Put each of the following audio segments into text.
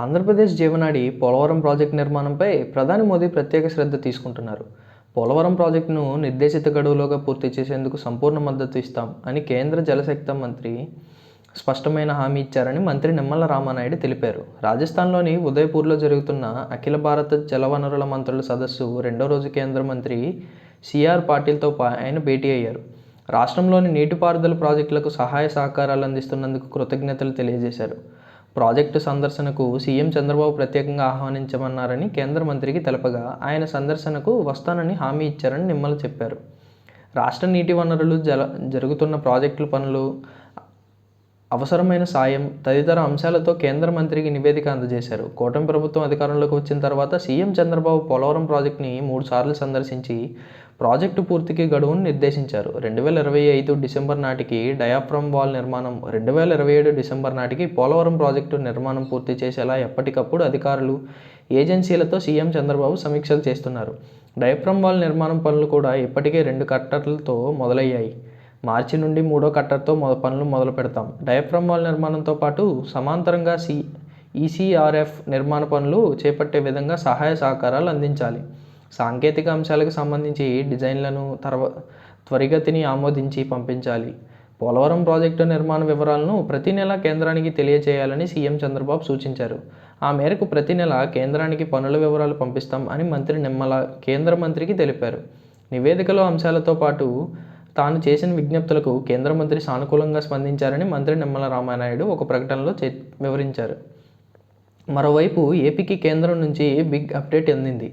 ఆంధ్రప్రదేశ్ జీవనాడి పోలవరం ప్రాజెక్టు నిర్మాణంపై ప్రధాని మోదీ ప్రత్యేక శ్రద్ధ తీసుకుంటున్నారు. పోలవరం ప్రాజెక్టును నిర్దేశిత గడువులోగా పూర్తి చేసేందుకు సంపూర్ణ మద్దతు ఇస్తాం అని కేంద్ర జలశక్తి మంత్రి స్పష్టమైన హామీ ఇచ్చారని మంత్రి నిమ్మల రామానాయుడు తెలిపారు. రాజస్థాన్లోని ఉదయపూర్లో జరుగుతున్న అఖిల భారత జలవనరుల మంత్రుల సదస్సు రెండో రోజు కేంద్ర మంత్రి సిఆర్ పాటిల్తో పా- ఆయన భేటీ అయ్యారు. రాష్ట్రంలోని నీటిపారుదల ప్రాజెక్టులకు సహాయ సహకారాలు అందిస్తున్నందుకు కృతజ్ఞతలు తెలియజేశారు. ప్రాజెక్టు సందర్శనకు సీఎం చంద్రబాబు ప్రత్యేకంగా ఆహ్వానించమన్నారని కేంద్ర మంత్రికి తెలపగా ఆయన సందర్శనకు వస్తానని హామీ ఇచ్చారని నిమ్మల చెప్పారు. రాష్ట్ర నీటి వనరులు జల జరుగుతున్న ప్రాజెక్టుల పనులు అవసరమైన సాయం తదితర అంశాలతో కేంద్ర మంత్రికి నివేదిక అందజేశారు. కూటమి ప్రభుత్వం అధికారంలోకి వచ్చిన తర్వాత సీఎం చంద్రబాబు పోలవరం ప్రాజెక్టుని మూడుసార్లు సందర్శించి ప్రాజెక్టు పూర్తికి గడువును నిర్దేశించారు. రెండు వేల ఇరవై ఐదు డిసెంబర్ నాటికి డయాఫ్రమ్ వాల్ నిర్మాణం రెండు వేల ఇరవై ఏడు డిసెంబర్ నాటికి పోలవరం ప్రాజెక్టు నిర్మాణం పూర్తి చేసేలా ఎప్పటికప్పుడు అధికారులు ఏజెన్సీలతో సీఎం చంద్రబాబు సమీక్షలు చేస్తున్నారు. డయాఫ్రమ్ వాల్ నిర్మాణం పనులు కూడా ఇప్పటికే రెండు కట్టర్లతో మొదలయ్యాయి. మార్చి నుండి మూడో కట్టర్తో మొద పనులు మొదలు పెడతాం. డయాఫ్రమ్ వాల్ నిర్మాణంతో పాటు సమాంతరంగా సి ఈసీఆర్ఎఫ్ నిర్మాణ పనులు చేపట్టే విధంగా సహాయ సహకారాలు అందించాలి. సాంకేతిక అంశాలకు సంబంధించి డిజైన్లను తర్వా త్వరిగతిని ఆమోదించి పంపించాలి. పోలవరం ప్రాజెక్టు నిర్మాణ వివరాలను ప్రతి నెల కేంద్రానికి తెలియజేయాలని సీఎం చంద్రబాబు సూచించారు. ఆ మేరకు ప్రతి నెల కేంద్రానికి పనుల వివరాలు పంపిస్తాం అని మంత్రి నిమ్మల కేంద్ర మంత్రికి తెలిపారు. నివేదికలో అంశాలతో పాటు తాను చేసిన విజ్ఞప్తులకు కేంద్ర మంత్రి సానుకూలంగా స్పందించారని మంత్రి నిమ్మల రామానాయుడు ఒక ప్రకటనలో చే వివరించారు. మరోవైపు ఏపీకి కేంద్రం నుంచి బిగ్ అప్డేట్ అందింది.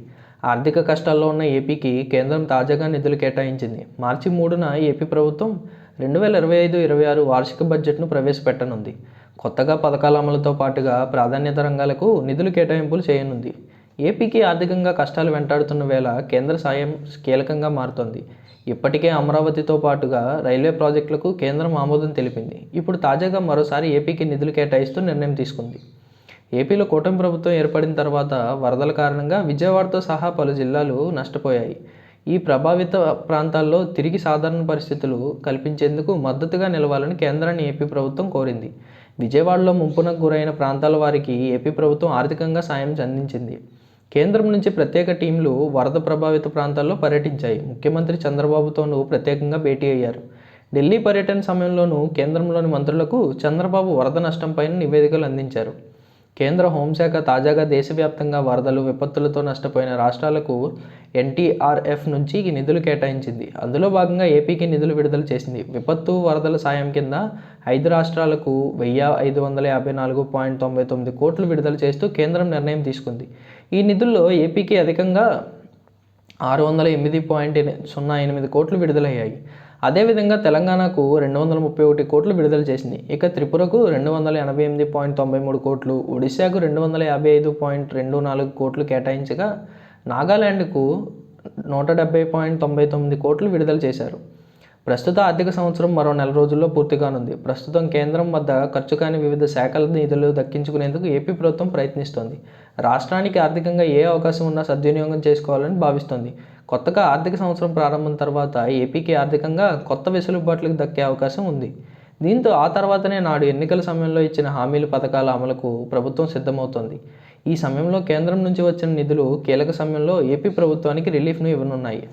ఆర్థిక కష్టాల్లో ఉన్న ఏపీకి కేంద్రం తాజాగా నిధులు కేటాయించింది. మార్చి మూడున ఏపీ ప్రభుత్వం రెండు వేల ఇరవై ఐదు ఇరవై ఆరు వార్షిక బడ్జెట్ను ప్రవేశపెట్టనుంది. కొత్తగా పథకాల అమలుతో పాటుగా ప్రాధాన్యత రంగాలకు నిధులు కేటాయింపులు చేయనుంది. ఏపీకి ఆర్థికంగా కష్టాలు వెంటాడుతున్న వేళ కేంద్ర సాయం కీలకంగా మారుతోంది. ఇప్పటికే అమరావతితో పాటుగా రైల్వే ప్రాజెక్టులకు కేంద్రం ఆమోదం తెలిపింది. ఇప్పుడు తాజాగా మరోసారి ఏపీకి నిధులు కేటాయిస్తూ నిర్ణయం తీసుకుంది. ఏపీలో కూటమి ప్రభుత్వం ఏర్పడిన తర్వాత వరదల కారణంగా విజయవాడతో సహా పలు జిల్లాలు నష్టపోయాయి. ఈ ప్రభావిత ప్రాంతాల్లో తిరిగి సాధారణ పరిస్థితులు కల్పించేందుకు మద్దతుగా నిలవాలని కేంద్రాన్ని ఏపీ ప్రభుత్వం కోరింది. విజయవాడలో ముంపునకు గురైన ప్రాంతాల వారికి ఏపీ ప్రభుత్వం ఆర్థికంగా సాయం అందించింది. కేంద్రం నుంచి ప్రత్యేక టీంలు వరద ప్రభావిత ప్రాంతాల్లో పర్యటించాయి. ముఖ్యమంత్రి చంద్రబాబుతోనూ ప్రత్యేకంగా భేటీ అయ్యారు. ఢిల్లీ పర్యటన సమయంలోనూ కేంద్రంలోని మంత్రులకు చంద్రబాబు వరద నష్టంపైన నివేదికలు అందించారు. కేంద్ర హోంశాఖ తాజాగా దేశవ్యాప్తంగా వరదలు విపత్తులతో నష్టపోయిన రాష్ట్రాలకు ఎన్టీఆర్ఎఫ్ నుంచి ఈ నిధులు కేటాయించింది. అందులో భాగంగా ఏపీకి నిధులు విడుదల చేసింది. విపత్తు వరదల సాయం కింద ఐదు రాష్ట్రాలకు వెయ్యి ఐదు వందల యాభై నాలుగు పాయింట్ తొంభై తొమ్మిది కోట్లు విడుదల చేస్తూ కేంద్రం నిర్ణయం తీసుకుంది. ఈ నిధుల్లో ఏపీకి అధికంగా ఆరు వందల ఎనిమిది పాయింట్ సున్నా ఎనిమిది కోట్లు విడుదలయ్యాయి. అదేవిధంగా తెలంగాణకు రెండు వందల ముప్పై ఒకటి కోట్లు విడుదల చేసింది. ఇక త్రిపురకు రెండు వందల ఎనభై ఎనిమిది పాయింట్ తొంభై మూడు కోట్లు ఒడిశాకు రెండు వందల యాభై ఐదు పాయింట్ రెండు నాలుగు కోట్లు కేటాయించగా నాగాలాండ్కు నూట డెబ్బై పాయింట్ తొంభై తొమ్మిది కోట్లు విడుదల చేశారు. ప్రస్తుత ఆర్థిక సంవత్సరం మరో నెల రోజుల్లో పూర్తి కానుంది. ప్రస్తుతం కేంద్రం వద్ద ఖర్చు కాని వివిధ శాఖల నిధులు దక్కించుకునేందుకు ఏపీ ప్రభుత్వం ప్రయత్నిస్తోంది. రాష్ట్రానికి ఆర్థికంగా ఏ అవకాశం ఉన్నా సద్వినియోగం చేసుకోవాలని భావిస్తోంది. కొత్తగా ఆర్థిక సంవత్సరం ప్రారంభం తర్వాత ఏపీకి ఆర్థికంగా కొత్త వెసులుబాట్లకు దక్కే అవకాశం ఉంది. దీంతో ఆ తర్వాతనే నాడు ఎన్నికల సమయంలో ఇచ్చిన హామీల పథకాల అమలుకు ప్రభుత్వం సిద్ధమవుతోంది. ఈ సమయంలో కేంద్రం నుంచి వచ్చిన నిధులు కీలక సమయంలో ఏపీ ప్రభుత్వానికి రిలీఫ్ను ఇవ్వనున్నాయి.